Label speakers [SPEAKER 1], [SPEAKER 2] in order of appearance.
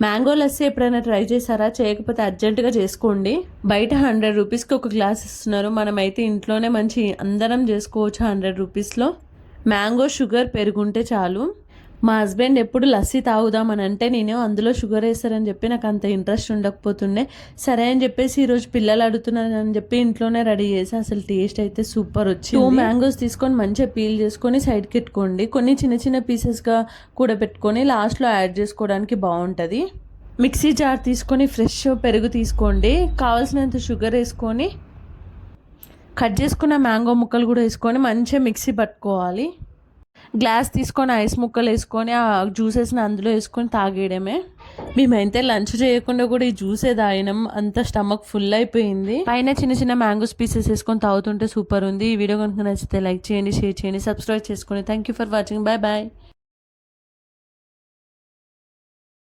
[SPEAKER 1] Mango lassi ఎప్పుడైనా try చేశారా? చేయకపోతే అర్జెంటుగా చేసుకోండి. బయట హండ్రెడ్ రూపీస్కి ఒక గ్లాస్ ఇస్తున్నారు. మనమైతే ఇంట్లోనే మంచి అందరం చేసుకోవచ్చు హండ్రెడ్ రూపీస్లో. మ్యాంగో షుగర్ పెరుగుంటే చాలు. మా హస్బెండ్ ఎప్పుడు లస్సీ తాగుదామని అంటే నేను అందులో షుగర్ వేస్తారని చెప్పి నాకు అంత ఇంట్రెస్ట్ ఉండకపోతుండే. సరే అని చెప్పేసి ఈరోజు పిల్లలు అడుగుతున్నారని అని చెప్పి ఇంట్లోనే రెడీ చేసి అసలు టేస్ట్ అయితే సూపర్ వచ్చి టూ మ్యాంగోస్ తీసుకొని మంచిగా పీల్ చేసుకొని సైడ్కి పెట్టుకోండి. కొన్ని చిన్న చిన్న పీసెస్గా కూడా పెట్టుకొని లాస్ట్లో యాడ్ చేసుకోవడానికి బాగుంటుంది. మిక్సీ జార్ తీసుకొని ఫ్రెష్ పెరుగు తీసుకోండి. కావాల్సినంత షుగర్ వేసుకొని కట్ చేసుకున్న మ్యాంగో ముక్కలు కూడా వేసుకొని మంచిగా మిక్సీ పట్టుకోవాలి. గ్లాస్ తీసుకొని ఐస్ ముక్కలు వేసుకొని ఆ జ్యూసెస్ని అందులో వేసుకొని తాగేయడమే. మేమైతే లంచ్ చేయకుండా కూడా ఈ జ్యూసే తాగినాం. అంత స్టమక్ ఫుల్ అయిపోయింది. పైన చిన్న చిన్న మ్యాంగోస్ పీసెస్ వేసుకొని తాగుతుంటే సూపర్ ఉంది. ఈ వీడియో కనుక నచ్చితే లైక్ చేయండి షేర్ చేయండి సబ్స్క్రైబ్ చేసుకోండి thank you for watching bye bye